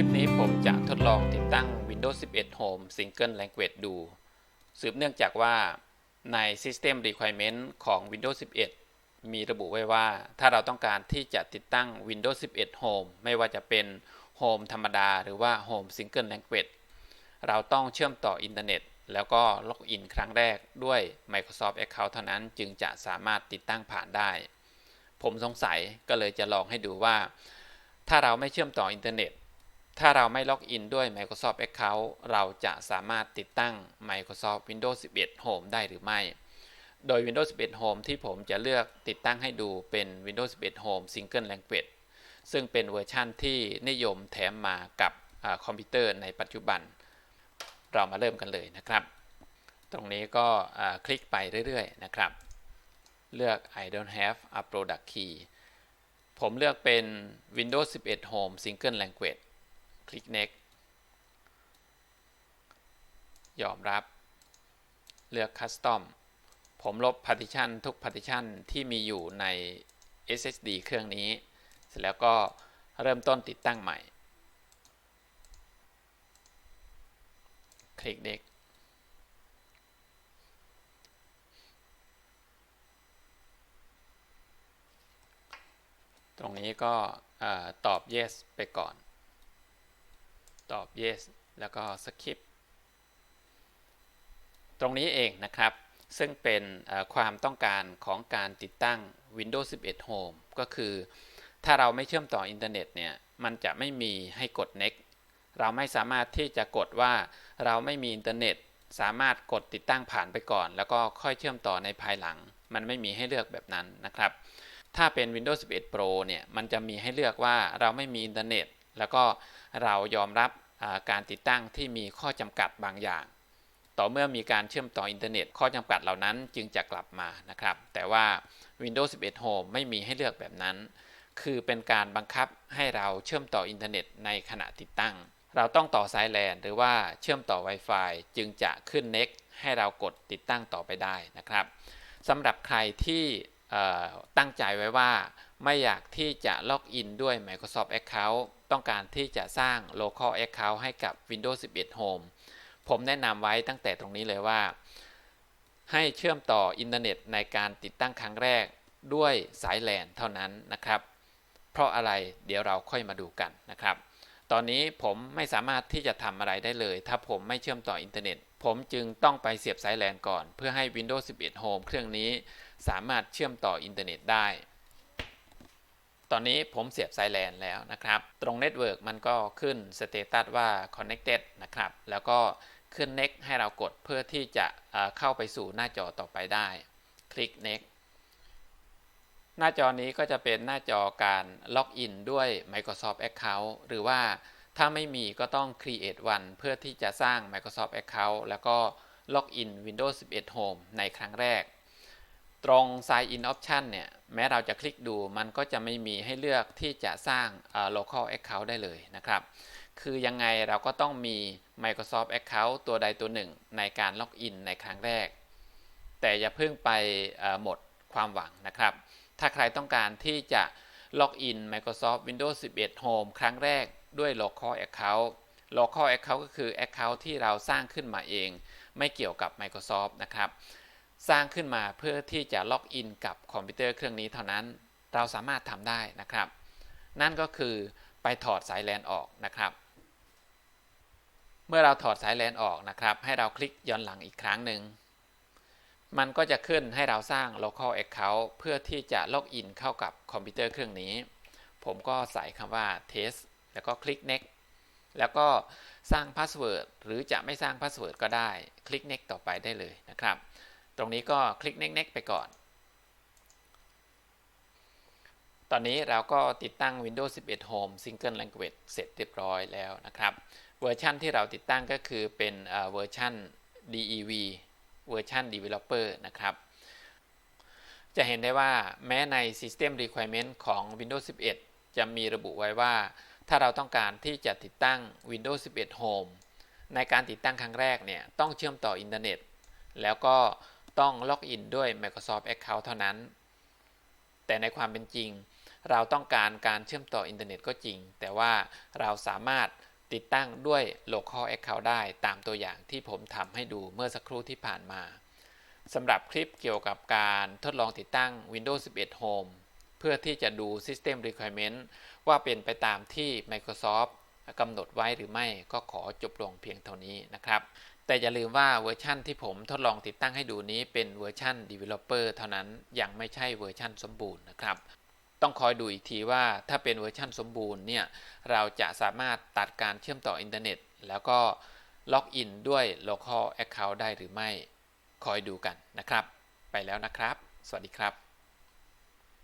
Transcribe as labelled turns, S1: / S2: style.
S1: ลิปนี้ผมจะทดลองติดตั้ง Windows 11 Home Single Language ดู สืบเนื่องจากว่าใน System Requirement ของ Windows 11 มีระบุไว้ว่า ถ้าเราต้องการที่จะติดตั้ง Windows 11 Home ไม่ว่าจะเป็น Home ธรรมดา หรือว่า Home Single Language เราต้องเชื่อมต่ออินเทอร์เน็ต แล้วก็ล็อกอินครั้งแรกด้วย Microsoft Account เท่านั้นจึงจะสามารถติดตั้งผ่านได้ ผมสงสัยก็เลยจะลองให้ดูว่า ถ้าเราไม่เชื่อมต่ออินเทอร์เน็ต ถ้าเราไม่ล็อกอินด้วย Microsoft Account เราจะสามารถติดตั้ง Microsoft Windows 11 Home ได้หรือไม่ โดย Windows 11 Home ที่ผมจะเลือกติดตั้งให้ดูเป็น Windows 11 Home Single Language ซึ่งเป็นเวอร์ชั่นที่นิยมแถมมากับคอมพิวเตอร์ในปัจจุบัน เรามาเริ่มกันเลยนะครับ ตรงนี้ก็คลิกไปเรื่อยๆ นะครับ เลือก I don't have a product key ผมเลือกเป็น Windows 11 Home Single Language คลิก next ยอมรับ เลือก Custom ผมลบ partition ทุก partition ที่มีอยู่ใน SSD เครื่องนี้ เสร็จแล้วก็เริ่มต้นติดตั้งใหม่ คลิก next ตรงนี้ก็ตอบ yes ไปก่อน ตอบ yes แล้วก็ skip ตรงนี้เองนะครับ ซึ่งเป็นความต้องการของการติดตั้ง Windows 11 Home ก็คือ ถ้าเราไม่เชื่อมต่ออินเทอร์เน็ตเนี่ย มันจะไม่มีให้กด next เราไม่สามารถที่จะกดว่าเราไม่มีอินเทอร์เน็ต สามารถกดติดตั้งผ่านไปก่อน แล้วก็ค่อยเชื่อมต่อในภายหลัง มันไม่มีให้เลือกแบบนั้นนะครับ ถ้าเป็น Windows 11 Pro เนี่ย มันจะมีให้เลือกว่าเราไม่มีอินเทอร์เน็ต แล้วก็เรายอมรับ การติดตั้งที่มีข้อจำกัดบางอย่าง ต่อเมื่อมีการเชื่อมต่ออินเทอร์เน็ต ข้อจำกัดเหล่านั้นจึงจะกลับมานะครับ แต่ว่า Windows 11 Home ไม่มีให้เลือกแบบนั้น คือเป็นการบังคับให้เราเชื่อมต่ออินเทอร์เน็ตในขณะติดตั้ง เราต้องต่อสายแลนหรือว่าเชื่อมต่อ Wi-Fi จึงจะขึ้น Next ให้เรากดติดตั้งต่อไปได้นะครับสำหรับใครที่ ตั้งใจไว้ว่าไม่อยากที่จะล็อกอินด้วย Microsoft Account ต้องการที่จะสร้าง local account ให้กับ Windows 11 Home ผมแนะนำไว้ตั้งแต่ตรงนี้เลยว่า ให้เชื่อมต่ออินเทอร์เน็ตในการติดตั้งครั้งแรกด้วยสายแลนเท่านั้นนะครับ เพราะอะไรเดี๋ยวเราค่อยมาดูกันนะครับ ตอนนี้ผมไม่สามารถที่จะทำอะไรได้เลย ถ้าผมไม่เชื่อมต่ออินเทอร์เน็ต ผมจึงต้องไปเสียบสายแลนก่อน เพื่อให้ Windows 11 Home เครื่องนี้สามารถเชื่อมต่ออินเทอร์เน็ตได้ ตอนนี้ผมเสียบสายแลนแล้วนะครับ ตรงเน็ตเวิร์กมันก็ขึ้นสเตตัสว่า connected นะครับ แล้วก็ขึ้น next ให้เรากดเพื่อที่จะเข้าไปสู่หน้าจอต่อไปได้ คลิก next หน้าจอนี้ก็จะเป็นหน้าจอการล็อกอินด้วย Microsoft Account หรือว่า ถ้าไม่มีก็ต้อง create one เพื่อที่จะสร้าง Microsoft Account แล้วก็ล็อกอิน Windows 11 Home ในครั้งแรก ตรง Sign in Option เนี่ยแม้เราจะคลิกดูมันก็จะไม่มีให้เลือกที่จะสร้าง local account ได้เลยนะครับ คือยังไงเราก็ต้องมี Microsoft Account ตัวใดตัวหนึ่ง ในการล็อกอินในครั้งแรก แต่อย่าเพิ่งไปหมดความหวังนะครับ ถ้าใครต้องการที่จะ ล็อกอิน Microsoft Windows 11 Home ครั้งแรกด้วย Local Account Local Account ก็คือ Account ที่เราสร้างขึ้นมาเอง ไม่เกี่ยวกับ Microsoft นะครับ สร้างขึ้นมาเพื่อที่จะล็อกอินกับคอมพิวเตอร์เครื่องนี้เท่านั้น เราสามารถทำได้นะครับ นั่นก็คือไปถอดสายแลนออกนะครับ เมื่อเราถอดสายแลนออกนะครับ ให้เราคลิกย้อนหลังอีกครั้งหนึ่ง มันก็จะขึ้นให้เราสร้าง local account เพื่อที่จะล็อกอินเข้ากับคอมพิวเตอร์เครื่องนี้ ผมก็ใส่คำว่า test แล้วก็คลิก next แล้วก็สร้างพาสเวิร์ดหรือจะไม่สร้างพาสเวิร์ดก็ได้ คลิก next ต่อไปได้เลยนะครับ ตรงนี้ก็คลิก next next ไปก่อน ตอนนี้เราก็ติดตั้ง Windows 11 Home Single Language เสร็จเรียบร้อยแล้วนะครับ เวอร์ชันที่เราติดตั้งก็คือเป็นเวอร์ชัน DEV เวอร์ชัน Developer นะครับ จะเห็นได้ว่าแม้ใน System Requirement ของ Windows 11 จะมีระบุไว้ว่า ถ้าเราต้องการที่จะติดตั้ง Windows 11 Home ในการติดตั้งครั้งแรกเนี่ยต้องเชื่อมต่ออินเทอร์เน็ต แล้วก็ต้องล็อกอินด้วย Microsoft Account เท่านั้น แต่ในความเป็นจริง เราต้องการการเชื่อมต่ออินเทอร์เน็ตก็จริง แต่ว่าเราสามารถ ติดตั้งด้วย local account ได้ตามตัวอย่างที่ผมทำให้ดูเมื่อสักครู่ที่ผ่านมาสำหรับคลิปเกี่ยวกับการทดลองติดตั้ง Windows 11 Home เพื่อที่จะดู System Requirement ว่าเป็นไปตามที่ Microsoft กำหนดไว้หรือไม่ก็ขอจบลงเพียงเท่านี้นะครับ แต่อย่าลืมว่าเวอร์ชั่นที่ผมทดลองติดตั้งให้ดูนี้เป็นเวอร์ชัน Developer เท่านั้นยังไม่ใช่เวอร์ชันสมบูรณ์นะครับ ต้องคอยดูอีกทีว่าถ้าเป็นเวอร์ชันสมบูรณ์เนี่ยเราจะสามารถตัดการเชื่อมต่ออินเทอร์เน็ต แล้วก็ล็อกอินด้วย local account ได้หรือไม่คอยดูกันนะครับ ไปแล้วนะครับ สวัสดีครับ